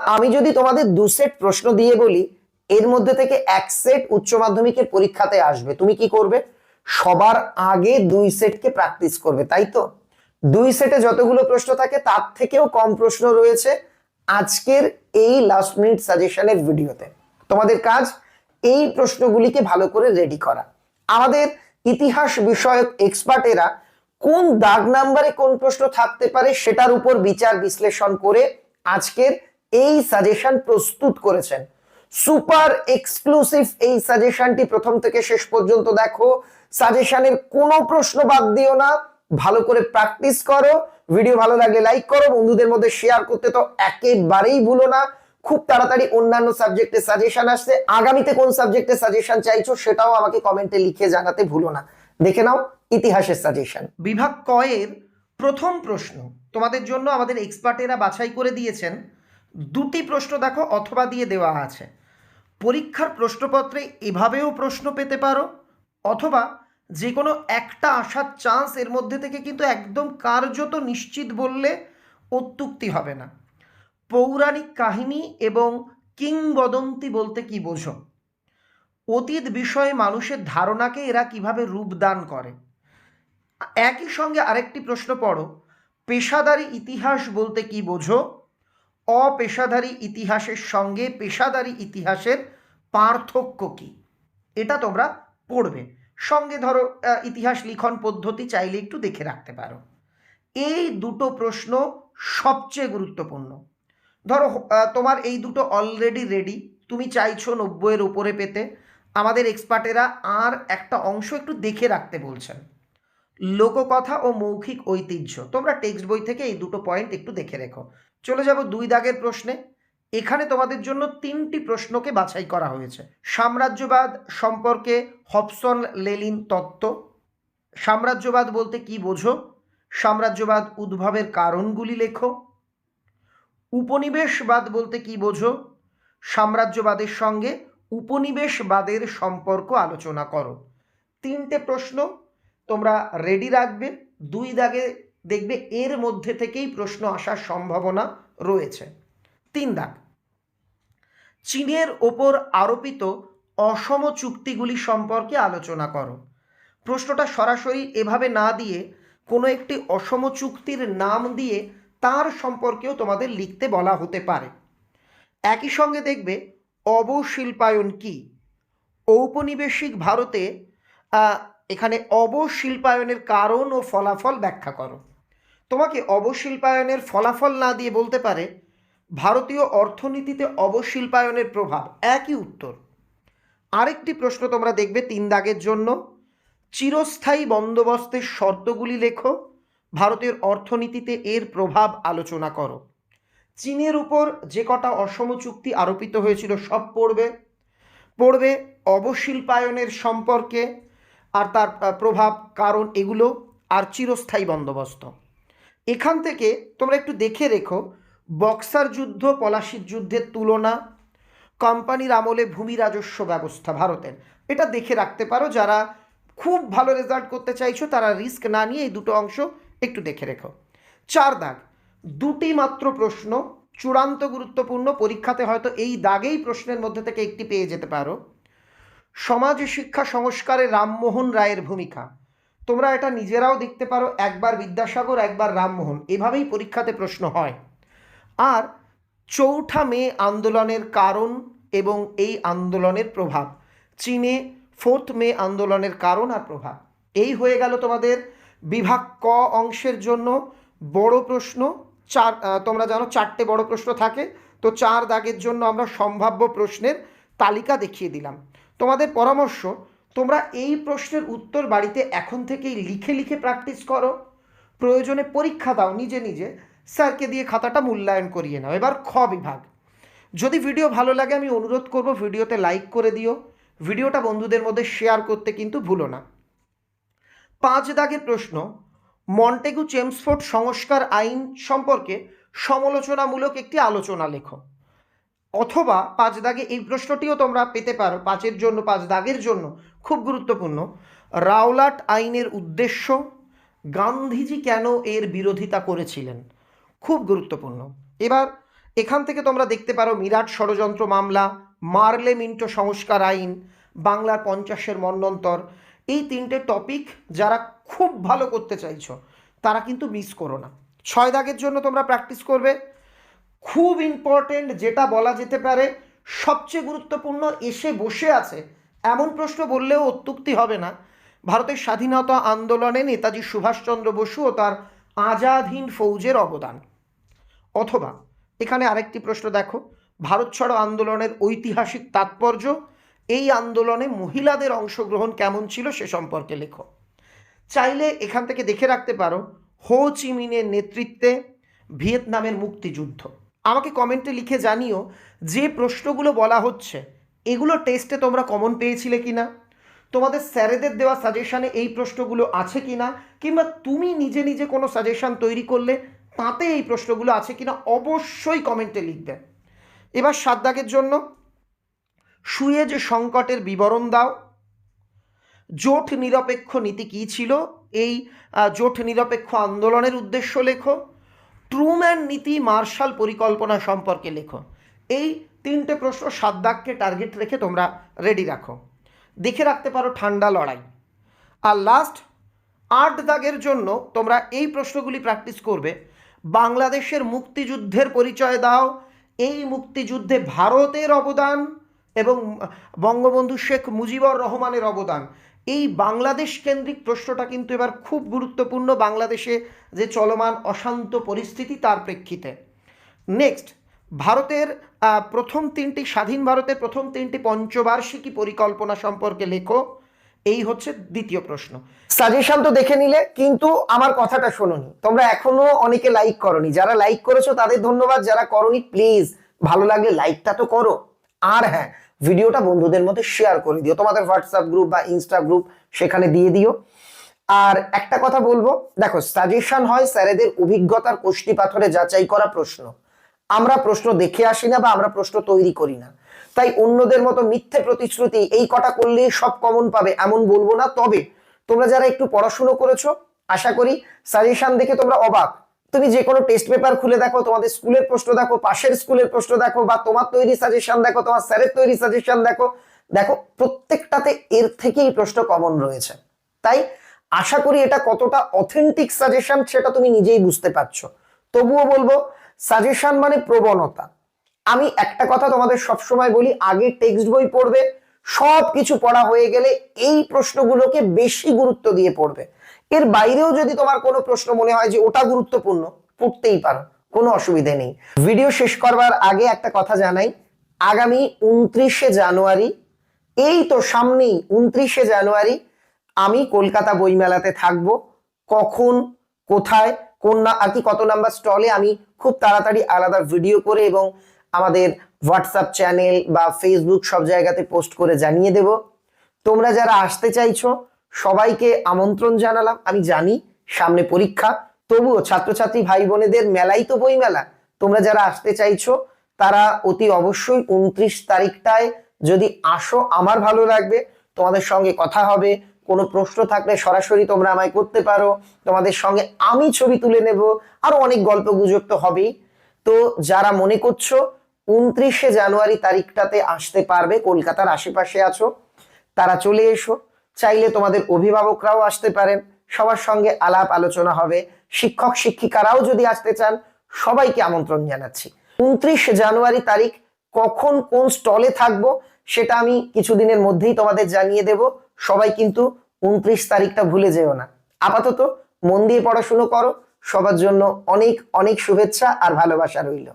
আমি যদি তোমাদের দু সেট প্রশ্ন দিয়ে বলি, এর মধ্যে থেকে এক সেট উচ্চ মাধ্যমিকের পরীক্ষাতে আসবে, তুমি কি করবে? সবার আগে দুই সেটকে প্র্যাকটিস করবে, তাই তো? দুই সেটে যতগুলো প্রশ্ন থাকে, তার থেকেও কম প্রশ্ন রয়েছে আজকের এই লাস্ট মিনিট সাজেশনের ভিডিওতে। তোমাদের কাজ, এই প্রশ্নগুলিকে ভালো করে রেডি করা। আমাদের ইতিহাস বিষয়ক এক্সপার্টেরা কোন দাগ নাম্বারে কোন প্রশ্ন থাকতে পারে, সেটার উপর বিচার বিশ্লেষণ করে আজকের এই সাজেশন প্রস্তুত করেছেন। সুপার এক্সক্লুসিভ এই সাজেশনটি প্রথম থেকে শেষ পর্যন্ত দেখো। সাজেশনের কোনো প্রশ্ন বাদ দিও না। ভালো করে প্র্যাকটিস করো। ভিডিও ভালো লাগলে লাইক করো। বন্ধুদের মধ্যে শেয়ার করতে তো একেবারেই ভুলো না। খুব তাড়াতাড়ি অন্যান্য সাবজেক্টে সাজেশন আসছে। আগামীতে কোন সাবজেক্টে সাজেশন চাইছো সেটাও আমাকে কমেন্টে লিখে জানাতে ভুলো না। দেখে নাও ইতিহাসের সাজেশন বিভাগ কয়ের প্রথম প্রশ্ন তোমাদের জন্য আমাদের এক্সপার্টেরা বাছাই করে দিয়েছেন। দুটি প্রশ্ন দেখো অথবা দিয়ে দেওয়া আছে। পরীক্ষার প্রশ্নপত্রে এভাবেও প্রশ্ন পেতে পারো, অথবা যে কোনো একটা আসার চান্স এর মধ্যে থেকে কিন্তু একদম কার্যত নিশ্চিত বললে অত্যুক্তি হবে না। পৌরাণিক কাহিনী এবং কিংবদন্তি বলতে কি বোঝো? অতীত বিষয়ে মানুষের ধারণাকে এরা কীভাবে রূপদান করে? একই সঙ্গে আরেকটি প্রশ্ন পড়ো, পেশাদারি ইতিহাস বলতে কি বোঝো? অপেশাদারি ইতিহাসের সঙ্গে পেশাদারি ইতিহাসের পার্থক্য কি? এটা তোমরা পড়বে। সঙ্গে ধরো ইতিহাস লিখন পদ্ধতি চাইলে একটু দেখে রাখতে পারো। এই দুটো প্রশ্ন সবচেয়ে গুরুত্বপূর্ণ। ধরো তোমার এই দুটো অলরেডি রেডি তুমি চাইছো নব্বইয়ের উপরে পেতে। আমাদের এক্সপার্টেরা আর একটা অংশ একটু দেখে রাখতে বলছেন। লোককথা ও মৌখিক ঐতিহ্য, তোমরা টেক্সট বই থেকে এই দুটো পয়েন্ট একটু দেখে রেখো। চলে যাব দুই দাগের প্রশ্নে। এখানে তোমাদের জন্য তিনটি প্রশ্নকে বাছাই করা হয়েছে। সাম্রাজ্যবাদ সম্পর্কে হবসন লেলিন তত্ত্ব। সাম্রাজ্যবাদ বলতে কি বোঝো? সাম্রাজ্যবাদ উদ্ভবের কারণগুলি লেখো। উপনিবেশবাদ বলতে কি বোঝো? সাম্রাজ্যবাদের সঙ্গে উপনিবেশবাদের সম্পর্ক আলোচনা করো। তিনটে প্রশ্ন তোমরা রেডি রাখবে। দুই দাগে দেখবে এর মধ্যে থেকেই প্রশ্ন আসার সম্ভাবনা রয়েছে। তিন দাগ। চীনের ওপর আরোপিত অসম চুক্তিগুলি সম্পর্কে আলোচনা করো। প্রশ্নটা সরাসরি এভাবে না দিয়ে কোনো একটি অসম চুক্তির নাম দিয়ে তার সম্পর্কেও তোমাদের লিখতে বলা হতে পারে। একই সঙ্গে দেখবে অবশিল্পায়ন কি? ঔপনিবেশিক ভারতে এখানে অবশিল্পায়নের কারণ ও ফলাফল ব্যাখ্যা করো। তোমাকে অবশিল্পায়নের ফলাফল না দিয়ে বলতে পারে, ভারতীয় অর্থনীতিতে অবশিল্পায়নের প্রভাব একই উত্তর। আরেকটি প্রশ্ন তোমরা দেখবে তিন দাগের জন্য। চিরস্থায়ী বন্দোবস্তের শর্তগুলি লেখো, ভারতের অর্থনীতিতে এর প্রভাব আলোচনা করো। চীনের উপর যে কটা অসম চুক্তি আরোপিত হয়েছিল সব পড়বে। পড়বে অবশিল্পায়নের সম্পর্কে আর তার প্রভাব, কারণ এগুলো আর চিরস্থায়ী বন্দোবস্ত। এখান থেকে তোমরা একটু দেখে রেখো, বক্সার যুদ্ধ, পলাশির যুদ্ধের তুলনা, কোম্পানির আমলে ভূমি রাজস্ব ব্যবস্থা ভারতের। এটা দেখে রাখতে পারো, যারা খুব ভালো রেজাল্ট করতে চাইছো, তারা রিস্ক না নিয়ে এই দুটো অংশ একটু দেখে রেখো। চার দাগ, দুটি মাত্র প্রশ্ন, চূড়ান্ত গুরুত্বপূর্ণ, পরীক্ষাতে হয়তো এই দাগেই প্রশ্নের মধ্যে থেকে একটি পেয়ে যেতে পারো। সমাজ শিক্ষা সংস্কারে রামমোহন রায়ের ভূমিকা। তোমরা এটা নিজেরাও দেখতে পারো, একবার বিদ্যাসাগর, একবার রামমোহন। এভাবেই পরীক্ষাতে প্রশ্ন হয়। আর চৌঠা মে আন্দোলনের কারণ এবং এই আন্দোলনের প্রভাব। চীনে ফোর্থ মে আন্দোলনের কারণ আর প্রভাব। এই হয়ে গেল তোমাদের বিভাগ ক অংশের জন্য বড় প্রশ্ন। চার তোমরা জানো চারটে বড় প্রশ্ন থাকে। তো চার দাগের জন্য আমরা সম্ভাব্য প্রশ্নের তালিকা দেখিয়ে দিলাম। তোমাদের পরামর্শ, তোমরা এই প্রশ্নের উত্তর বাড়িতে এখন থেকেই লিখে লিখে প্র্যাকটিস করো। প্রয়োজনে পরীক্ষা দাও নিজে নিজে। স্যারকে দিয়ে খাতাটা মূল্যায়ন করিয়ে নাও। এবার খ বিভাগ। যদি ভিডিও ভালো লাগে, আমি অনুরোধ করব ভিডিওতে লাইক করে দিও। ভিডিওটা বন্ধুদের মধ্যে শেয়ার করতে কিন্তু ভুলো না। পাঁচ দাগের প্রশ্ন, মন্টেগু চেমসফোর্ড সংস্কার আইন সম্পর্কে সমালোচনামূলক একটি আলোচনা লেখো। অথবা পাঁচ দাগে এই প্রশ্নটিও তোমরা পেতে পারো, পাঁচের জন্য, পাঁচ দাগের জন্য। খুব গুরুত্বপূর্ণ। রাওলাট আইনের উদ্দেশ্য, গান্ধীজি কেন এর বিরোধিতা করেছিলেন? খুব গুরুত্বপূর্ণ। এবার এখান থেকে তোমরা দেখতে পারো মিরাট ষড়যন্ত্র মামলা, মার্লে মিন্টো সংস্কার আইন, বাংলার পঞ্চাশের মন্বন্তর এই তিনটে টপিক যারা খুব ভালো করতে চাইছো, তারা কিন্তু মিস করো না। ছয় দাগের জন্য তোমরা প্র্যাকটিস করবে। খুব ইম্পর্টেন্ট যেটা বলা যেতে পারে, সবচেয়ে গুরুত্বপূর্ণ এসে বসে আছে এমন প্রশ্ন বললেও অত্যুক্তি হবে না। ভারতের স্বাধীনতা আন্দোলনে নেতাজি সুভাষচন্দ্র বসু ও তার আজাদ হিন্দ ফৌজের অবদান। অথবা, এখানে আরেকটি প্রশ্ন দেখো, ভারত ছাড়ো আন্দোলনের ঐতিহাসিক তাৎপর্য, এই আন্দোলনে মহিলাদের অংশগ্রহণ কেমন ছিল সে সম্পর্কে লেখো। চাইলে এখান থেকে দেখে রাখতে পারো, হো চিমিনের নেতৃত্বে ভিয়েতনামের মুক্তিযুদ্ধ। আমাকে কমেন্টে লিখে জানিও যে প্রশ্নগুলো বলা হচ্ছে, এগুলো টেস্টে তোমরা কমন পেয়েছিলে কি না তোমাদের স্যারেদের দেওয়া সাজেশানে এই প্রশ্নগুলো আছে কি না কিংবা তুমি নিজে নিজে কোনো সাজেশান তৈরি করলে তাতে এই প্রশ্নগুলো আছে কি না অবশ্যই কমেন্টে লিখবে। এবার সাত দাগের জন্য সুয়েজ সংকটের বিবরণ দাও, জোট নিরপেক্ষ নীতি কী ছিল? এই জোট নিরপেক্ষ আন্দোলনের উদ্দেশ্য লেখো। ট্রুম্যান নীতি মার্শাল পরিকল্পনা সম্পর্কে লেখো। এই তিনটে প্রশ্ন সাত দাগকে টার্গেট রেখে তোমরা রেডি রাখো। দেখে রাখতে পারো ঠান্ডা লড়াই। আর লাস্ট আট দাগের জন্য তোমরা এই প্রশ্নগুলি প্র্যাকটিস করবে। বাংলাদেশের মুক্তিযুদ্ধের পরিচয় দাও। এই মুক্তিযুদ্ধে ভারতের অবদান এবং বঙ্গবন্ধু শেখ মুজিবুর রহমানের অবদান। এই বাংলাদেশ কেন্দ্রিক প্রশ্নটা কিন্তু এবার খুব গুরুত্বপূর্ণ বাংলাদেশে যে চলমান অশান্ত পরিস্থিতি তার প্রেক্ষিতে। নেক্সট ভারতের প্রথম তিনটি, স্বাধীন ভারতের প্রথম তিনটি পঞ্চবার্ষিকী পরিকল্পনা সম্পর্কে লেখো। এই হচ্ছে দ্বিতীয় প্রশ্ন। সাজেশন তো দেখে নিলে, কিন্তু আমার কথাটা শোনোনি। তোমরা এখনও অনেকে লাইক করনি। যারা লাইক করেছ তাদের ধন্যবাদ, যারা করনি প্লিজ ভালো লাগলে লাইকটা তো করো। আর হ্যাঁ ভিডিওটা বন্ধুদের মধ্যে শেয়ার করে দিও। তোমাদের হোয়াটসঅ্যাপ গ্রুপ বা ইনস্টা গ্রুপ সেখানে দিয়ে দিও। আর একটা কথা বলব, দেখো সাজেশন হয় স্যারেদের অভিজ্ঞতার কোষ্টি পাথরে যাচাই করা প্রশ্ন। আমরা প্রশ্ন দেখে আসি না বা আমরা প্রশ্ন তৈরি করি না। তাই অন্যদের মতো মিথ্যে প্রতিশ্রুতি এই কটা করলেই সব কমন পাবে, এমন বলব না। তবে তোমরা যারা একটু পড়াশুনো করেছ, আশা করি সাজেশন দেখে তোমরা অবাক। তুমি যে কোনো টেস্ট পেপার খুলে দেখো, তোমাদের স্কুলের প্রশ্ন দেখো, পাশের স্কুলের প্রশ্ন দেখো, বা তোমার তৈরি সাজেশন দেখো, তোমার স্যারের তৈরি সাজেশন দেখো। দেখো, প্রত্যেকটাতে এর থেকেই প্রশ্ন কমন রয়েছে। তাই আশা করি এটা কতটা অথেন্টিক সাজেশন সেটা তুমি নিজেই বুঝতে পারছ। তবুও বলব সাজেশন মানে প্রবণতা। আমি একটা কথা তোমাদের সবসময় বলি, আগে টেক্সট বই পড়বে সব কিছু পড়া হয়ে গেলে এই প্রশ্নগুলোকে বেশি গুরুত্ব দিয়ে পড়বে। এর বাইরেও যদি তোমার কোনো প্রশ্ন মনে হয় যে ওটা গুরুত্বপূর্ণ পড়তেই পারো, কোনো অসুবিধে নেই। ভিডিও শেষ করবার আগে একটা কথা জানাই, আগামী উনত্রিশে জানুয়ারি, এই তো সামনেই উনত্রিশে জানুয়ারি, আমি কলকাতা বইমেলাতে থাকব, কখন, কোথায়, কোন না, আর কি কত নাম্বার স্টলে আমি খুব তাড়াতাড়ি আলাদা ভিডিও করে এবং আমাদের হোয়াটসঅ্যাপ চ্যানেল বা ফেসবুক সব জায়গাতে পোস্ট করে জানিয়ে দেব। তোমরা যারা আসতে চাইছো সবাইকে আমন্ত্রণ জানালাম। আমি জানি, সামনে পরীক্ষা। তবুও ছাত্রছাত্রী ভাই বোনেদের মেলাই তো বই মেলা তোমরা যারা আসতে চাইছো, তারা অতি অবশ্যই উনত্রিশ তারিখটায় যদি আসো, আমার ভালো লাগবে। তোমাদের সঙ্গে কথা হবে, কোনো প্রশ্ন থাকলে সরাসরি তোমরা আমায় করতে পারো। তোমাদের সঙ্গে আমি ছবি তুলে নেব। আরও অনেক গল্প গুজব তো হবেই। তো যারা মনে করছ, উনত্রিশে জানুয়ারি তারিখটাতে আসতে পারবে, কলকাতার আশেপাশে আছো, তারা চলে এসো। চাইলে তোমাদের অভিভাবকরাও আসতে পারেন। সবার সঙ্গে আলাপ আলোচনা হবে। শিক্ষক, শিক্ষিকারাও যদি আসতে চান, সবাইকে আমন্ত্রণ জানাচ্ছি। উনত্রিশ জানুয়ারি তারিখ, কখন কোন স্টলে থাকব, সেটা আমি কিছুদিনের মধ্যেই তোমাদের জানিয়ে দেব। সবাই কিন্তু উনত্রিশ তারিখটা ভুলে যেও না। আপাতত মন দিয়ে পড়াশুনো করো। সবার জন্য অনেক অনেক শুভেচ্ছা আর ভালোবাসা রইল।